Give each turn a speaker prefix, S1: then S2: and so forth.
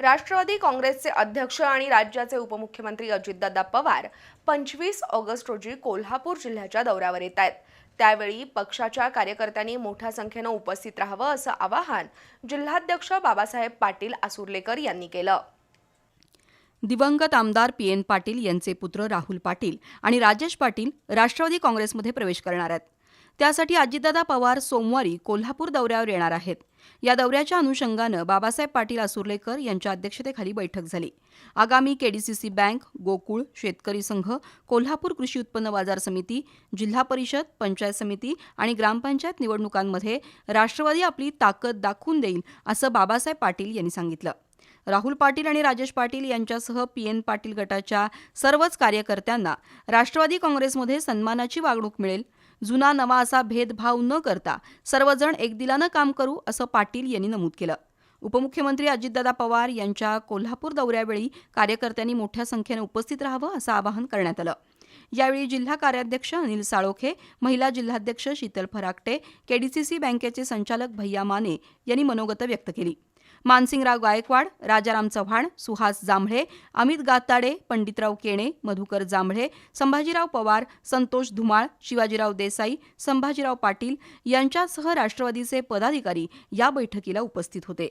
S1: राष्ट्रवादी काँग्रेसचे अध्यक्ष आणि राज्याचे उपमुख्यमंत्री अजितदादा पवार पंचवीस ऑगस्ट रोजी कोल्हापूर जिल्ह्याच्या दौऱ्यावर येत आहेत. त्यावेळी पक्षाच्या कार्यकर्त्यांनी मोठ्या संख्येनं उपस्थित राहावं असं आवाहन जिल्हाध्यक्ष बाबासाहेब पाटील आसुर्लेकर यांनी केलं.
S2: दिवंगत आमदार पी एन पाटील यांचे पुत्र राहुल पाटील आणि राजेश पाटील राष्ट्रवादी काँग्रेसमध्ये प्रवेश करणार आहेत. त्यासाठी अजितदादा पवार सोमवारी कोल्हापूर दौऱ्यावर येणार आहेत. या दौऱ्याच्या अनुषंगानं बाबासाहेब पाटील आसुर्लेकर यांच्या अध्यक्षतेखाली बैठक झाली. आगामी केडीसीसी बँक गोकुळ शेतकरी संघ कोल्हापूर कृषी उत्पन्न बाजार समिती जिल्हा परिषद पंचायत समिती आणि ग्रामपंचायत निवडणुकांमध्ये राष्ट्रवादी आपली ताकद दाखवून देईल असं बाबासाहेब पाटील यांनी सांगितलं. राहुल पाटील आणि राजेश पाटील यांच्यासह पी एन पाटील गटाच्या सर्वच कार्यकर्त्यांना राष्ट्रवादी काँग्रेसमध्ये सन्मानाची वागणूक मिळेल. जुना नवा असा भेदभाव न करता सर्वजण एकदिलानं काम करू असं पाटील यांनी नमूद केलं. उपमुख्यमंत्री अजितदादा पवार यांच्या कोल्हापूर दौऱ्यावेळी कार्यकर्त्यांनी मोठ्या संख्येनं उपस्थित राहावं असं आवाहन करण्यात आलं. यावेळी जिल्हा कार्याध्यक्ष अनिल साळोखे महिला जिल्हाध्यक्ष शीतल फराकटे केडीसीसी बँकेचे संचालक भैया माने यांनी मनोगत व्यक्त केली. मानसिंगराव गायकवाड राजाराम चव्हाण सुहास जांभळे अमित गाताडे पंडितराव केणे मधुकर जांभळे संभाजीराव पवार संतोष धुमाळ शिवाजीराव देसाई संभाजीराव पाटील यांच्यासह राष्ट्रवादीचे पदाधिकारी या बैठकीला उपस्थित होते.